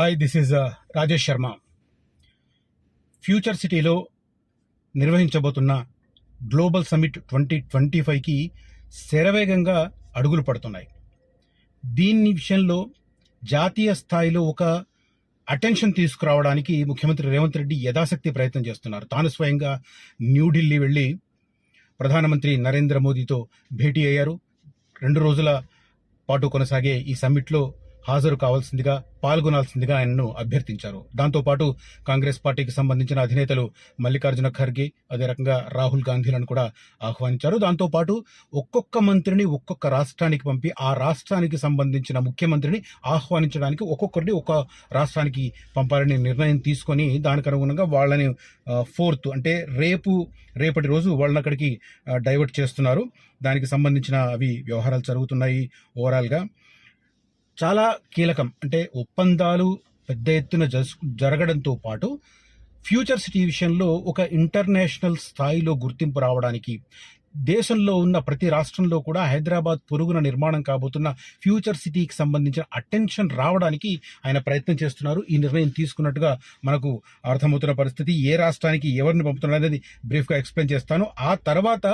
Hi this is Rajesh Sharma future సిటీలో నిర్వహించబోతున్న global summit twenty twenty ఫైవ్కి శరవేగంగా అడుగులు పడుతున్నాయి. దీని విషయంలో జాతీయ స్థాయిలో ఒక అటెన్షన్ తీసుకురావడానికి ముఖ్యమంత్రి రేవంత్ రెడ్డి యథాశక్తి ప్రయత్నం చేస్తున్నారు. తాను స్వయంగా న్యూఢిల్లీ వెళ్ళి ప్రధానమంత్రి నరేంద్ర మోదీతో భేటీ అయ్యారు. రెండు రోజుల పాటు కొనసాగే ఈ సమ్మిట్లో హాజరు కావాల్సిందిగా పాల్గొనాల్సిందిగా ఆయనను అభ్యర్థించారు. దాంతోపాటు కాంగ్రెస్ పార్టీకి సంబంధించిన అధినేతలు మల్లికార్జున ఖర్గే అదే రకంగా రాహుల్ గాంధీలను కూడా ఆహ్వానించారు. దాంతోపాటు ఒక్కొక్క మంత్రిని ఒక్కొక్క రాష్ట్రానికి పంపి ఆ రాష్ట్రానికి సంబంధించిన ముఖ్యమంత్రిని ఆహ్వానించడానికి ఒక్కొక్కరిని ఒక రాష్ట్రానికి పంపాలని నిర్ణయం తీసుకొని దానికి అనుగుణంగా వాళ్ళని ఫోర్త్ అంటే రేపు రేపటి రోజు వాళ్ళని అక్కడికి డైవర్ట్ చేస్తున్నారు. దానికి సంబంధించిన అవి వ్యవహారాలు జరుగుతున్నాయి ఓవరాల్గా. చాలా కీలకం. అంటే ఒప్పందాలు పెద్ద ఎత్తున జరగడంతో పాటు ఫ్యూచర్ సిటీ విషయంలో ఒక ఇంటర్నేషనల్ స్థాయిలో గుర్తింపు రావడానికి దేశంలో ఉన్న ప్రతి రాష్ట్రంలో కూడా హైదరాబాద్ పొరుగున నిర్మాణం కాబోతున్న ఫ్యూచర్ సిటీకి సంబంధించిన అటెన్షన్ రావడానికి ఆయన ప్రయత్నం చేస్తున్నారు. ఈ నిర్ణయం తీసుకున్నట్టుగా మనకు అర్థమవుతున్న పరిస్థితి. ఏ రాష్ట్రానికి ఎవరిని పంపుతున్నారు అనేది బ్రీఫ్గా ఎక్స్ప్లెయిన్ చేస్తాను. ఆ తర్వాత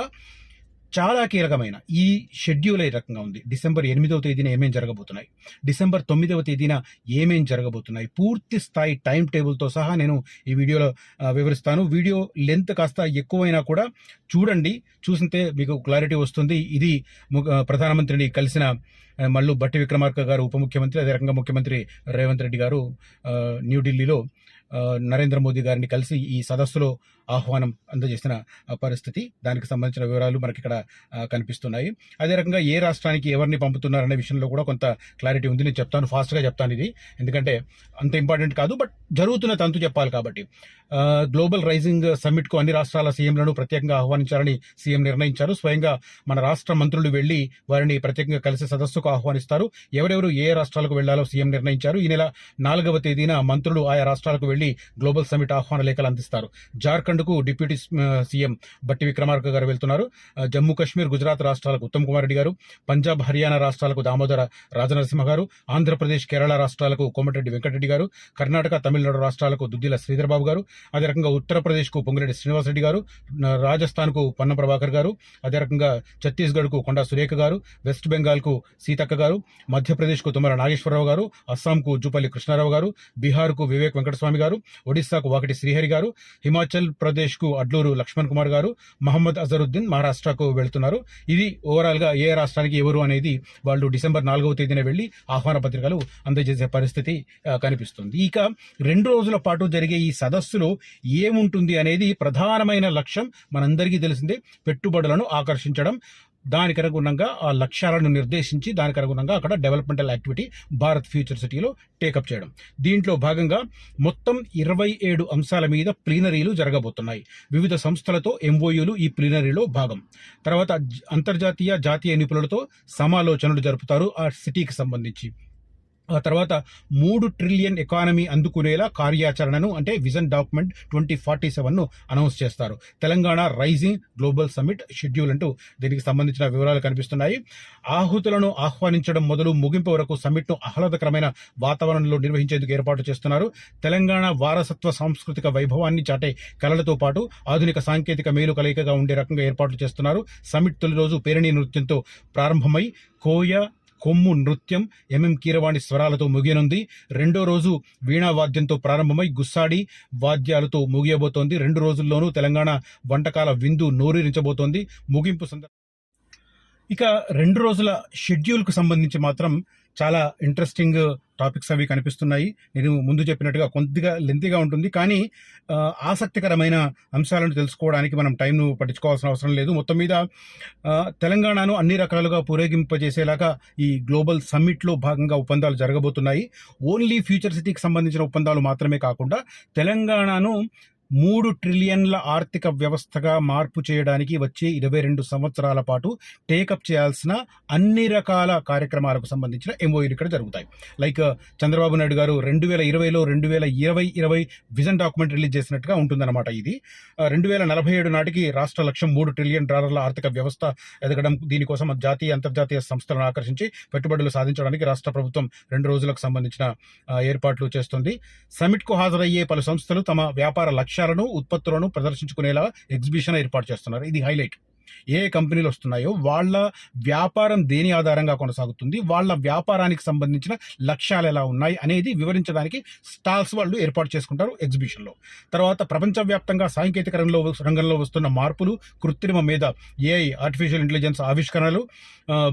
చాలా కీలకమైన ఈ షెడ్యూల్ ఏ రకంగా ఉంది. డిసెంబర్ ఎనిమిదవ తేదీన ఏమేం జరగబోతున్నాయి? డిసెంబర్ తొమ్మిదవ తేదీన ఏమేం జరగబోతున్నాయి? పూర్తి స్థాయి టైం టేబుల్తో సహా నేను ఈ వీడియోలో వివరిస్తాను. వీడియో లెంత్ కాస్త ఎక్కువైనా కూడా చూడండి. చూసింటే మీకు క్లారిటీ వస్తుంది. ఇది ము- ప్రధానమంత్రిని కలిసిన మళ్ళీ బట్టి విక్రమార్క గారు ఉప ముఖ్యమంత్రి అదే రకంగా ముఖ్యమంత్రి రేవంత్ రెడ్డి గారు న్యూఢిల్లీలో నరేంద్ర మోదీ గారిని కలిసి ఈ సదస్సులో ఆహ్వానం అందజేసిన పరిస్థితి. దానికి సంబంధించిన వివరాలు మనకి ఇక్కడ కనిపిస్తున్నాయి. అదే రకంగా ఏ రాష్ట్రానికి ఎవరిని పంపుతున్నారనే విషయంలో కూడా కొంత క్లారిటీ ఉంది. నేను చెప్తాను ఫాస్ట్గా చెప్తాను ఇది. ఎందుకంటే అంత ఇంపార్టెంట్ కాదు బట్ జరుగుతున్న తంతు చెప్పాలి కాబట్టి. గ్లోబల్ రైజింగ్ సమ్మిట్కు అన్ని రాష్ట్రాల సీఎంలను ప్రత్యేకంగా ఆహ్వానించాలని సీఎం నిర్ణయించారు. స్వయంగా మన రాష్ట్ర మంత్రులు వెళ్ళి వారిని ప్రత్యేకంగా కలిసి సదస్సుకు ఆహ్వానిస్తారు. ఎవరెవరు ఏ రాష్ట్రాలకు వెళ్ళాలో సీఎం నిర్ణయించారు. ఈ నెల నాలుగవ తేదీన మంత్రులు ఆయా రాష్ట్రాలకు వెళ్ళి గ్లోబల్ సమ్మిట్ ఆహ్వాన లేఖలు అందిస్తారు. జార్ఖండ్కు డిప్యూటీ సీఎం బట్టి విక్రమార్క గారు వెళ్తున్నారు. జమ్మూ కాశ్మీర్ గుజరాత్ రాష్ట్రాలకు ఉత్తమ్ కుమార్ రెడ్డి గారు పంజాబ్ హర్యానా రాష్ట్రాలకు దామోదర రాజనరసింహ గారు ఆంధ్రప్రదేశ్ కేరళ రాష్ట్రాలకు కోమటిరెడ్డి వెంకటరెడ్డి గారు కర్ణాటక తమిళనాడు రాష్ట్రాలకు దుద్దిల శ్రీధర్బాబు గారు అదే రకంగా ఉత్తరప్రదేశ్కు పొంగిరెడ్డి శ్రీనివాసరెడ్డి గారు రాజస్థాన్కు పన్న ప్రభాకర్ గారు అదే రకంగా ఛత్తీస్గఢ్కు కొండా సురేఖ గారు వెస్ట్ బెంగాల్కు సీతక్క గారు మధ్యప్రదేశ్కు తుమ్మల నాగేశ్వరరావు గారు అస్సాంకు జూపల్లి కృష్ణారావు గారు బీహార్కు వివేక్ వెంకటస్వామి గారు ఒడిశాకు వాకటి శ్రీహరి గారు హిమాచల్ ప్రదేశ్కు అడ్లూరు లక్ష్మణ్ కుమార్ గారు మహమ్మద్ అజరుద్దీన్ మహారాష్ట్రకు వెళ్తున్నారు. ఇది ఓవరాల్గా ఏ రాష్ట్రానికి ఎవరు అనేది వాళ్ళు డిసెంబర్ నాలుగవ తేదీన వెళ్ళి ఆహ్వాన పత్రికలు అందజేసే పరిస్థితి కనిపిస్తుంది. ఇక రెండు రోజుల పాటు జరిగే ఈ సదస్సులో ఏముంటుంది అనేది ప్రధానమైన లక్ష్యం మనందరికీ తెలిసిందే. పెట్టుబడులను ఆకర్షించడం. దానికి అనుగుణంగా ఆ లక్ష్యాలను నిర్దేశించి దానికి అనుగుణంగా అక్కడ డెవలప్మెంటల్ యాక్టివిటీ భారత్ ఫ్యూచర్ సిటీలో టేకప్ చేయడం. దీంట్లో భాగంగా మొత్తం ఇరవై ఏడు అంశాల మీద ప్లీనరీలు జరగబోతున్నాయి. వివిధ సంస్థలతో ఎంఓయూలు ఈ ప్లీనరీలో భాగం. తర్వాత అంతర్జాతీయ జాతీయ నిపుణులతో సమాలోచనలు జరుపుతారు ఆ సిటీకి సంబంధించి. ఆ తర్వాత మూడు ట్రిలియన్ ఎకానమీ అందుకునేలా కార్యాచరణను అంటే విజన్ డాక్యుమెంట్ ట్వంటీ ఫార్టీ సెవెన్ను అనౌన్స్ చేస్తారు. Telangana rising global summit schedule అంటూ దీనికి సంబంధించిన వివరాలు కనిపిస్తున్నాయి. ఆహుతులను ఆహ్వానించడం మొదలు ముగింపు వరకు సమ్మిట్ను ఆహ్లాదకరమైన వాతావరణంలో నిర్వహించేందుకు ఏర్పాటు చేస్తున్నారు. తెలంగాణ వారసత్వ సాంస్కృతిక వైభవాన్ని చాటే కళలతో పాటు ఆధునిక సాంకేతిక మేలు కలయికగా ఉండే రకంగా ఏర్పాటు చేస్తున్నారు. సమ్మిట్ తొలి రోజు పేరణి నృత్యంతో ప్రారంభమై కోయ కొమ్ము నృత్యం ఎంఎం కీరవాణి స్వరాలతో ముగియనుంది. రెండో రోజు వీణా వాద్యంతో ప్రారంభమై గుస్సాడి వాద్యాలతో ముగియబోతోంది. రెండు రోజుల్లోనూ తెలంగాణ వంటకాల విందు నోరూరించబోతోంది. ముగింపు సందర్భం ఇక రెండు రోజుల షెడ్యూల్కు సంబంధించి మాత్రం చాలా ఇంట్రెస్టింగ్ టాపిక్స్ uh, అవి కనిపిస్తున్నాయి. నేను ముందు చెప్పినట్టుగా కొద్దిగా లెంతీగా ఉంటుంది. కానీ uh, ఆసక్తికరమైన అంశాలను తెలుసుకోవడానికి మనం టైంను పట్టించుకోవాల్సిన అవసరం లేదు. మొత్తం మీద uh, తెలంగాణను అన్ని రకాలుగా పూరేగింపజేసేలాగా ఈ గ్లోబల్ సమ్మిట్లో భాగంగా ఒప్పందాలు జరగబోతున్నాయి. ఓన్లీ ఫ్యూచర్ సిటీకి సంబంధించిన ఒప్పందాలు మాత్రమే కాకుండా తెలంగాణను మూడు ట్రిలియన్ల ఆర్థిక వ్యవస్థగా మార్పు చేయడానికి వచ్చే ఇరవై రెండు సంవత్సరాల పాటు టేకప్ చేయాల్సిన అన్ని రకాల కార్యక్రమాలకు సంబంధించిన ఎంఓయూలు ఇక్కడ జరుగుతాయి. లైక్ చంద్రబాబు నాయుడు గారు రెండు వేల ఇరవైలో రెండు వేల ఇరవై ఇరవై విజన్ డాక్యుమెంట్ రిలీజ్ చేసినట్టుగా ఉంటుందన్నమాట ఇది. రెండు వేల నలభై ఏడు నాటికి రాష్ట్ర లక్ష్యం మూడు ట్రిలియన్ డాలర్ల ఆర్థిక వ్యవస్థ ఎదగడం దీనికోసం జాతీయ అంతర్జాతీయ సంస్థలను ఆకర్షించి పెట్టుబడులు సాధించడానికి రాష్ట్ర ప్రభుత్వం రెండు రోజులకు సంబంధించిన ఏర్పాట్లు చేస్తుంది. సమిట్కు హాజరయ్యే పలు సంస్థలు తమ వ్యాపార లక్ష్యం లక్ష్యాలను ఉత్పత్తులను ప్రదర్శించుకునేలా ఎగ్జిబిషన్ ఏర్పాటు చేస్తున్నారు. ఇది హైలైట్. ఏ కంపెనీలు వస్తున్నాయో వాళ్ళ వ్యాపారం దేని ఆధారంగా కొనసాగుతుంది వాళ్ళ వ్యాపారానికి సంబంధించిన లక్ష్యాలు ఎలా ఉన్నాయి అనేది వివరించడానికి స్టాల్స్ వాళ్ళు ఏర్పాటు చేసుకుంటారు ఎగ్జిబిషన్లో. తర్వాత ప్రపంచవ్యాప్తంగా సాంకేతిక రంగంలో రంగంలో వస్తున్న మార్పులు కృత్రిమ మీద ఏఐ ఆర్టిఫిషియల్ ఇంటెలిజెన్స్ ఆవిష్కరణలు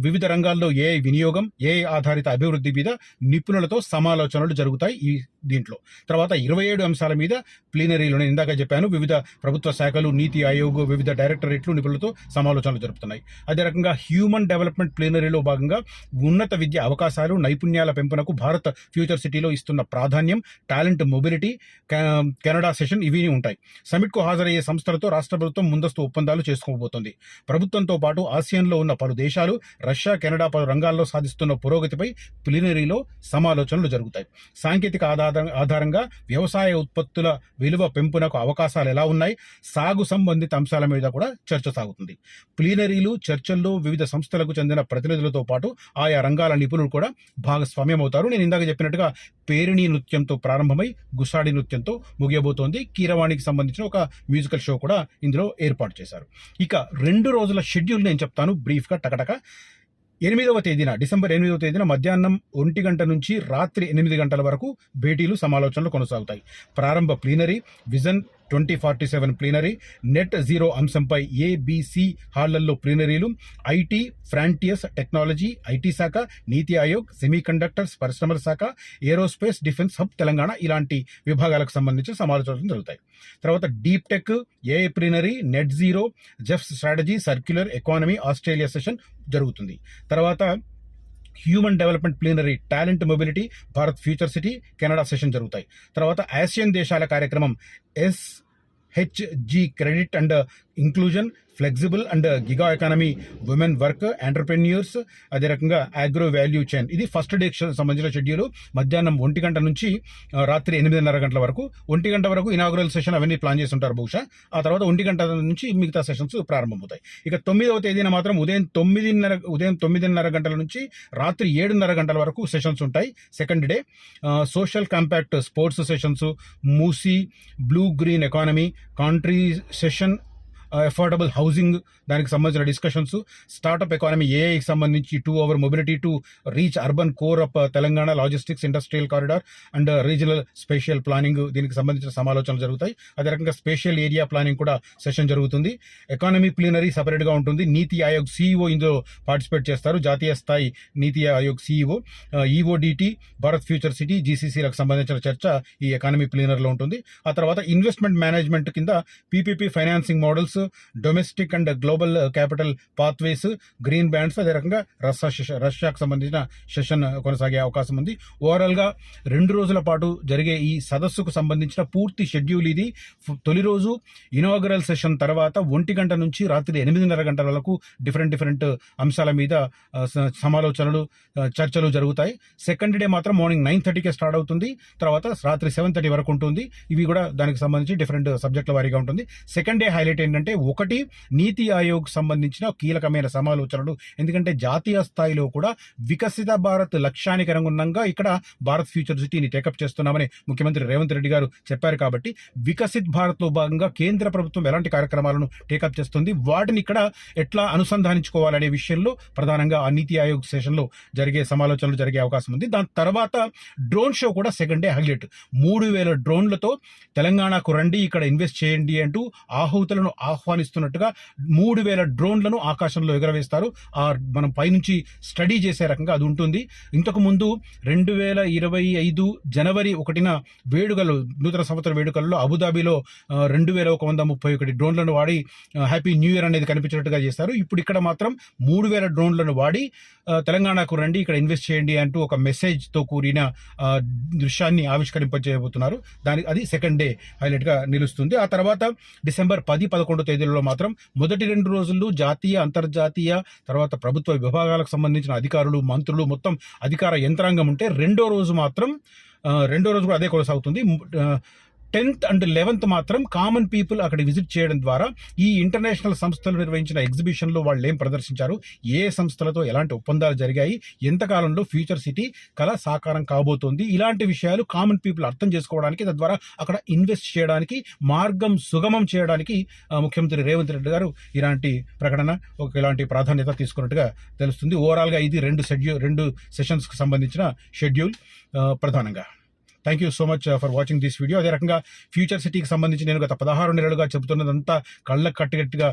వివిధ రంగాల్లో ఏఐ వినియోగం ఏఐ ఆధారిత అభివృద్ధి మీద నిపుణులతో సమాలోచనలు జరుగుతాయి ఈ దీంట్లో. తర్వాత ఇరవై ఏడు అంశాల మీద ప్లీనరీలో నేను ఇందాక చెప్పాను వివిధ ప్రభుత్వ శాఖలు నీతి ఆయోగ్ వివిధ డైరెక్టరేట్లు నిపుణులతో సమాలోచనలు జరుపుతున్నాయి. అదే రకంగా హ్యూమన్ డెవలప్మెంట్ ప్లీనరీలో భాగంగా ఉన్నత విద్య అవకాశాలు నైపుణ్యాల పెంపునకు భారత్ ఫ్యూచర్ సిటీలో ఇస్తున్న ప్రాధాన్యం టాలెంట్ మొబిలిటీ కెనడా సెషన్ ఇవి ఉంటాయి. సమిట్కు హాజరయ్యే సంస్థలతో రాష్ట్ర ప్రభుత్వం ముందస్తు ఒప్పందాలు చేసుకోబోతోంది. ప్రభుత్వంతో పాటు ఆసియాన్లో ఉన్న పలు దేశాలు రష్యా కెనడా పలు రంగాల్లో సాధిస్తున్న పురోగతిపై ప్లీనరీలో సమాలోచనలు జరుగుతాయి. సాంకేతిక ఆధార ఆధారంగా వ్యవసాయ ఉత్పత్తుల విలువ పెంపునకు అవకాశాలు ఎలా ఉన్నాయి? సాగు సంబంధిత అంశాల మీద కూడా చర్చ సాగుతుంది. ప్లీనరీలు చర్చల్లో వివిధ సంస్థలకు చెందిన ప్రతినిధులతో పాటు ఆయా రంగాల నిపుణులు కూడా భాగస్వామ్యం అవుతారు నేను ఇందాక చెప్పినట్టుగా పేరిణి నృత్యంతో ప్రారంభమై గుసాడి నృత్యంతో ముగియబోతోంది. కీరవాణికి సంబంధించిన ఒక మ్యూజికల్ షో కూడా ఇందులో ఏర్పాటు చేశారు. ఇక రెండు రోజుల షెడ్యూల్ నేను చెప్తాను బ్రీఫ్గా టకటక. ఎనిమిదవ తేదీన డిసెంబర్ ఎనిమిదవ తేదీన మధ్యాహ్నం ఒంటి గంట నుంచి రాత్రి ఎనిమిది గంటల వరకు భేటీలు సమాలోచనలు కొనసాగుతాయి. ప్రారంభ plenary vision twenty forty seven plenary net zero అంశంపై ఏబీసీ హాళ్ళలో ప్లీనరీలు ఐటీ ఫ్రాంటియస్ టెక్నాలజీ ఐటీ శాఖ నీతి ఆయోగ్ సెమీ కండక్టర్స్ పరిశ్రమల శాఖ ఏరోస్పేస్ డిఫెన్స్ హబ్ తెలంగాణ ఇలాంటి విభాగాలకు సంబంధించిన సమాలోచనలు జరుగుతాయి తర్వాత deep tech AI plenary net zero జెఫ్స్ strategy circular economy Australia session జరుగుతుంది. తర్వాత human development plenary talent mobility Bharat future city Canada session జరుగుతాయి. తర్వాత ఆసియన్ దేశాల కార్యక్రమం S H G credit and inclusion flexible and gig economy women work entrepreneurs అదే రకంగా agro value chain ఇది first day సంబంధించిన షెడ్యూల్ మధ్యాహ్నం ఒంటి గంట నుంచి రాత్రి ఎనిమిదిన్నర గంటల వరకు. ఒంటి గంట వరకు ఇనాగురల్ సెషన్ అవన్నీ ప్లాన్ చేసి ఉంటారు బహుశా. ఆ తర్వాత ఒంటి గంట నుంచి మిగతా సెషన్స్ ప్రారంభమవుతాయి. ఇక తొమ్మిదవ తేదీన మాత్రం ఉదయం తొమ్మిదిన్నర ఉదయం తొమ్మిదిన్నర గంటల నుంచి రాత్రి ఏడున్నర గంటల వరకు సెషన్స్ ఉంటాయి. Second day social compact sports sessions Musi blue green economy country session affordable housing దానికి సంబంధించిన డిస్కషన్స్ స్టార్టప్ ఎకానమీ ఏఐకి సంబంధించి two hour mobility to reach urban core of Telangana logistics industrial corridor and regional spatial planning దీనికి సంబంధించిన సమాలోచనలు జరుగుతాయి. అదే రకంగా స్పేషియల్ ఏరియా ప్లానింగ్ కూడా సెషన్ జరుగుతుంది. ఎకానమీ ప్లీనరీ సపరేట్గా ఉంటుంది. నీతి ఆయోగ్ సీఈఓ ఇందులో పార్టిసిపేట్ చేస్తారు. జాతీయ స్థాయి నీతి ఆయోగ్ సీఈఓ ఈఓడిటి భారత్ ఫ్యూచర్ సిటీ జీసీసీలకు సంబంధించిన చర్చ ఈ ఎకానమీ ప్లీనర్లో ఉంటుంది. ఆ తర్వాత ఇన్వెస్ట్మెంట్ మేనేజ్మెంట్ కింద PPP financing models domestic and global capital pathways green bonds అదే రకంగా రష్యా సెషన్- రష్యాకు సంబంధించిన సెషన్ కొనసాగే అవకాశం ఉంది. ఓవరాల్గా రెండు రోజుల పాటు జరిగే ఈ సదస్సుకు సంబంధించిన పూర్తి షెడ్యూల్ ఇది. తొలి రోజు ఇనాగరల్ సెషన్ తర్వాత ఒంటి గంట నుంచి రాత్రి ఎనిమిదిన్నర గంటల వరకు డిఫరెంట్ డిఫరెంట్ అంశాల మీద సమాలోచనలు చర్చలు జరుగుతాయి. సెకండ్ డే మాత్రం మార్నింగ్ నైన్ థర్టీకే స్టార్ట్ అవుతుంది. తర్వాత రాత్రి సెవెన్ థర్టీ వరకు ఉంటుంది. ఇవి కూడా దానికి సంబంధించి డిఫరెంట్ సబ్జెక్టుల వారీగా ఉంటుంది. సెకండ్ డే హైలైట్ ఏంటంటే ఒకటి నీతి ఆయోగ్ సంబంధించిన కీలకమైన సమాలోచనలు. ఎందుకంటే జాతీయ స్థాయిలో కూడా వికసిత భారత్ లక్ష్యానికి అనుగుణంగా ఇక్కడ భారత్ ఫ్యూచర్ సిటీని టేకప్ చేస్తున్నామని ముఖ్యమంత్రి రేవంత్ రెడ్డి గారు చెప్పారు కాబట్టి వికసిత్ భారత్లో భాగంగా కేంద్ర ప్రభుత్వం ఎలాంటి కార్యక్రమాలను టేకప్ చేస్తుంది వాటిని ఇక్కడ ఎట్లా అనుసంధానించుకోవాలనే విషయంలో ప్రధానంగా ఆ నీతి ఆయోగ్ సెషన్లో జరిగే సమాలోచనలు జరిగే అవకాశం ఉంది. దాని తర్వాత డ్రోన్ షో కూడా సెకండ్ డే హైలైట్. మూడు వేల డ్రోన్లతో తెలంగాణకు రండి ఇక్కడ ఇన్వెస్ట్ చేయండి అంటూ ఆహుతులను ఆహ్ ఆహ్వానిస్తున్నట్టుగా మూడు వేల డ్రోన్లను ఆకాశంలో ఎగరవేస్తారు. ఆ మనం పైనుంచి స్టడీ చేసే రకంగా అది ఉంటుంది. ఇంతకు ముందు రెండు వేల ఇరవై ఐదు జనవరి ఒకటిన వేడుకలు నూతన సంవత్సర వేడుకల్లో అబుదాబిలో రెండు వేల ఒక వంద ముప్పై ఒకటి డ్రోన్లను వాడి హ్యాపీ న్యూ ఇయర్ అనేది కనిపించినట్టుగా చేస్తారు. ఇప్పుడు ఇక్కడ మాత్రం మూడు వేల డ్రోన్లను వాడి తెలంగాణకు రండి ఇక్కడ ఇన్వెస్ట్ చేయండి అంటూ ఒక మెసేజ్తో కూడిన దృశ్యాన్ని ఆవిష్కరింపజేయబోతున్నారు. దాని అది సెకండ్ డే హైలైట్గా నిలుస్తుంది. ఆ తర్వాత డిసెంబర్ పది పదకొండు తేదీలలో మాత్రం మొదటి రెండు రోజుల్లో జాతీయ అంతర్జాతీయ తర్వాత ప్రభుత్వ విభాగాలకు సంబంధించిన అధికారులు మంత్రులు మొత్తం అధికార యంత్రాంగం ఉంటే రెండో రోజు మాత్రం రెండో రోజు కూడా అదే కొనసాగుతుంది. టెన్త్ అండ్ లెవెన్త్ మాత్రం కామన్ పీపుల్ అక్కడ విజిట్ చేయడం ద్వారా ఈ ఇంటర్నేషనల్ సంస్థలు నిర్వహించిన ఎగ్జిబిషన్లో వాళ్ళు ఏం ప్రదర్శించారు? ఏ సంస్థలతో ఎలాంటి ఒప్పందాలు జరిగాయి? ఎంతకాలంలో ఫ్యూచర్ సిటీ కళ సాకారం కాబోతోంది? ఇలాంటి విషయాలు కామన్ పీపుల్ అర్థం చేసుకోవడానికి తద్వారా అక్కడ ఇన్వెస్ట్ చేయడానికి మార్గం సుగమం చేయడానికి ముఖ్యమంత్రి రేవంత్ రెడ్డి గారు ఇలాంటి ప్రకటన ఒక ఇలాంటి ప్రాధాన్యత తీసుకున్నట్టుగా తెలుస్తుంది. ఓవరాల్గా ఇది రెండు షెడ్యూల్ రెండు సెషన్స్కి సంబంధించిన షెడ్యూల్ ప్రధానంగా. Thank you so much for watching this video అదే రకంగా ఫ్యూచర్ సిటీకి సంబంధించి నేను గత పదహారు నెలలుగా చెబుతున్నదంతా కళ్ళకు కట్టుగట్టుగా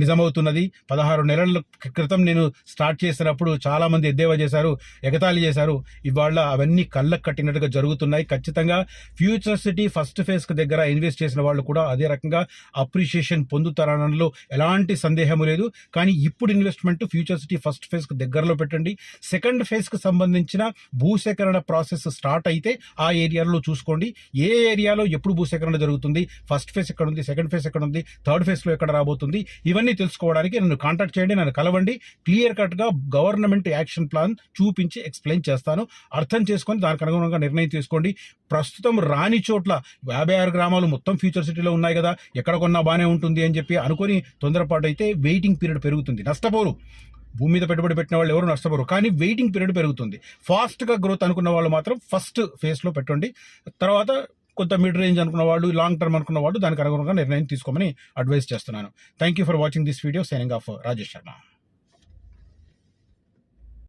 నిజమవుతున్నది. పదహారు నెలల క్రితం నేను స్టార్ట్ చేసినప్పుడు చాలామంది ఎద్దేవా చేశారు ఎగతాళి చేశారు. ఇవాళ అవన్నీ కళ్ళకు కట్టినట్టుగా జరుగుతున్నాయి. ఖచ్చితంగా ఫ్యూచర్ సిటీ ఫస్ట్ ఫేజ్కి దగ్గర ఇన్వెస్ట్ చేసిన వాళ్ళు కూడా అదే రకంగా అప్రిషియేషన్ పొందుతారనలో ఎలాంటి సందేహము లేదు. కానీ ఇప్పుడు ఇన్వెస్ట్మెంట్ ఫ్యూచర్ సిటీ ఫస్ట్ ఫేజ్కి దగ్గరలో పెట్టండి. సెకండ్ ఫేజ్కి సంబంధించిన భూసేకరణ ప్రాసెస్ స్టార్ట్ అయితే ఆ ఏరియాలో చూసుకోండి. ఏ ఏరియాలో ఎప్పుడు భూసేకరణ జరుగుతుంది? ఫస్ట్ ఫేజ్ ఎక్కడ ఉంది సెకండ్ ఫేజ్ ఎక్కడ ఉంది థర్డ్ ఫేస్లో ఎక్కడ రాబోతుంది? ఇవన్నీ తెలుసుకోవడానికి నన్ను కాంటాక్ట్ చేయండి నన్ను కలవండి. క్లియర్ కట్గా గవర్నమెంట్ యాక్షన్ ప్లాన్ చూపించి ఎక్స్ప్లెయిన్ చేస్తాను. అర్థం చేసుకొని దానికి అనుగుణంగా నిర్ణయం తీసుకోండి. ప్రస్తుతం రాని చోట్ల యాభై ఆరు గ్రామాలు మొత్తం ఫ్యూచర్ సిటీలో ఉన్నాయి కదా. ఎక్కడ కొన్నా బాగానే ఉంటుంది అని చెప్పి అనుకొని తొందరపాటు అయితే వెయిటింగ్ పీరియడ్ పెరుగుతుంది. నష్టపోరు. భూమి మీద పెట్టుబడి పెట్టిన వాళ్ళు ఎవరు నష్టపోరు. కానీ వెయిటింగ్ పీరియడ్ పెరుగుతుంది. ఫాస్ట్గా గ్రోత్ అనుకున్న వాళ్ళు మాత్రం ఫస్ట్ ఫేస్లో పెట్టండి. తర్వాత కొంత మిడ్ రేంజ్ అనుకున్న వాళ్ళు లాంగ్ టర్మ్ అనుకున్న వాళ్ళు దానికి అనుగుణంగా నిర్ణయం తీసుకోమని అడ్వైస్ చేస్తున్నాను. Thank you for watching this video signing off Rajesh Sharma